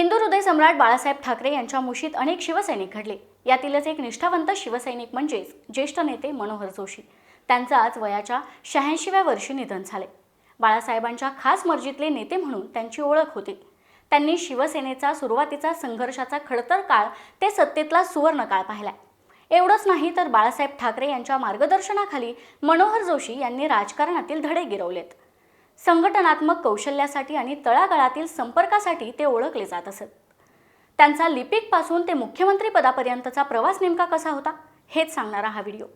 हिंदू हृदय सम्राट बाळासाहेब ठाकरे यांच्या मुशीत अनेक शिवसैनिक घडले. यातीलच एक निष्ठावंत शिवसैनिक म्हणजेच ज्येष्ठ नेते मनोहर जोशी. त्यांचं आज वयाच्या शहाऐंशीव्या वर्षी निधन झाले बाळासाहेबांच्या खास मर्जीतले नेते म्हणून त्यांची ओळख होती. त्यांनी शिवसेनेचा सुरुवातीचा संघर्षाचा खडतर काळ ते सत्तेतला सुवर्णकाळ पाहिला एवढंच नाही तर बाळासाहेब ठाकरे यांच्या मार्गदर्शनाखाली मनोहर जोशी यांनी राजकारणातील धडे गिरवलेत. संघटनात्मक कौशल्यासाठी आणि तळागाळातील संपर्कासाठी ते ओळखले जात असत. त्यांचा लिपिकपासून ते मुख्यमंत्रीपदापर्यंतचा प्रवास नेमका कसा होता हेच सांगणारा हा व्हिडिओ.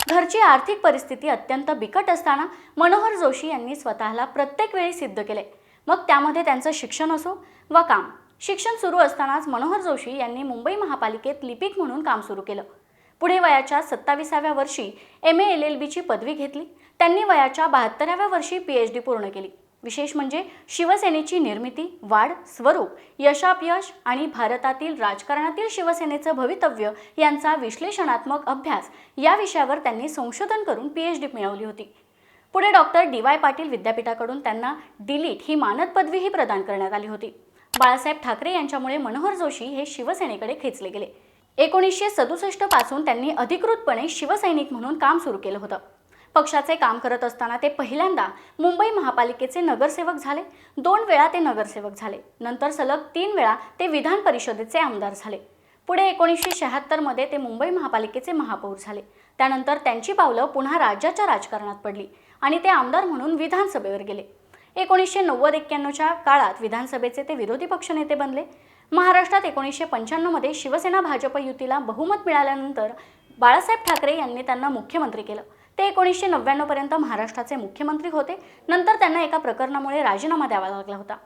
घरची आर्थिक परिस्थिती अत्यंत बिकट असताना मनोहर जोशी यांनी स्वतःला प्रत्येक वेळी सिद्ध केले. मग त्यामध्ये त्यांचं शिक्षण असो वा काम शिक्षण सुरू असतानाच मनोहर जोशी यांनी मुंबई महापालिकेत लिपिक म्हणून काम सुरू केलं. पुढे वयाच्या सत्ताविसाव्या वर्षी एम ए एल एल बीची पदवी घेतली त्यांनी वयाच्या बहात्तराव्या वर्षी पी एच डी पूर्ण केली. विशेष म्हणजे शिवसेनेची निर्मिती वाढ स्वरूप यशापयश आणि भारतातील राजकारणातील शिवसेनेचं भवितव्य यांचा विश्लेषणात्मक अभ्यास या विषयावर त्यांनी संशोधन करून पी एच डी मिळवली होती. पुढे डॉक्टर डी वाय पाटील विद्यापीठाकडून त्यांना डिलीट ही मानद पदवीही प्रदान करण्यात आली होती. बाळासाहेब ठाकरे यांच्यामुळे मनोहर जोशी हे शिवसेनेकडे खेचले गेले. एकोणीसशे सदुसष्टपासून त्यांनी अधिकृतपणे शिवसैनिक म्हणून काम सुरू केलं होतं. पक्षाचे काम करत असताना ते पहिल्यांदा मुंबई महापालिकेचे नगरसेवक झाले. दोन वेळा ते नगरसेवक झाले. नंतर सलग तीन वेळा ते विधान परिषदेचे आमदार झाले. पुढे एकोणीसशे शहात्तरमध्ये ते मुंबई महापालिकेचे महापौर झाले. त्यानंतर त्यांची पावलं पुन्हा राज्याच्या राजकारणात पडली आणि ते आमदार म्हणून विधानसभेवर गेले. एकोणीसशे नव्वद एक्क्याण्णवच्या काळात विधानसभेचे ते विरोधी पक्षनेते बनले. महाराष्ट्रात एकोणीसशे पंच्याण्णवमध्ये शिवसेना भाजप युतीला बहुमत मिळाल्यानंतर बाळासाहेब ठाकरे यांनी त्यांना मुख्यमंत्री केलं. ते एकोणीसशे नव्याण्णवपर्यंत महाराष्ट्राचे मुख्यमंत्री होते. नंतर त्यांना एका प्रकरणामुळे राजीनामा द्यावा लागला होता.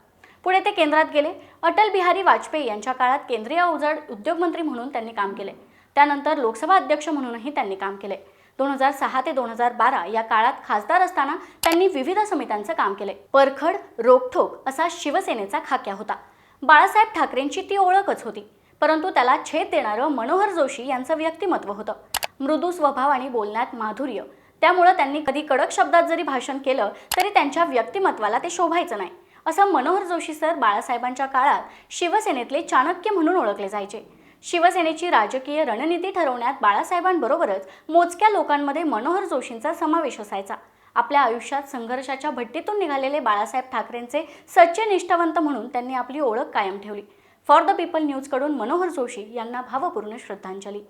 पुढे ते केंद्रात गेले. अटल बिहारी वाजपेयी यांच्या काळात केंद्रीय अवजड उद्योगमंत्री म्हणून त्यांनी काम केले. त्यानंतर लोकसभा अध्यक्ष म्हणूनही त्यांनी काम केले. दोन हजार सहा ते दोन हजार बारा या काळात खासदार असताना त्यांनी विविध समित्यांचं काम केले. परखड रोखठोक असा शिवसेनेचा खाक्या होता. बाळासाहेब ठाकरेंची ती ओळखच होती. परंतु त्याला छेद देणारं मनोहर जोशी यांचं व्यक्तिमत्व होतं. मृदू स्वभाव आणि बोलण्यात माधुर्य त्यामुळं त्यांनी कधी कडक शब्दात जरी भाषण केलं तरी त्यांच्या व्यक्तिमत्वाला ते शोभायचं नाही. असं मनोहर जोशी सर बाळासाहेबांच्या काळात शिवसेनेतले चाणक्य म्हणून ओळखले जायचे. शिवसेनेची राजकीय रणनीती ठरवण्यात बाळासाहेबांबरोबरच मोजक्या लोकांमध्ये मनोहर जोशींचा समावेश असायचा. आपल्या आयुष्यात संघर्षाच्या भट्टीतून निघालेले बाळासाहेब ठाकरेंचे सच्चे निष्ठावंत म्हणून त्यांनी आपली ओळख कायम ठेवली. फॉर द पीपल न्यूजकडून मनोहर जोशी यांना भावपूर्ण श्रद्धांजली.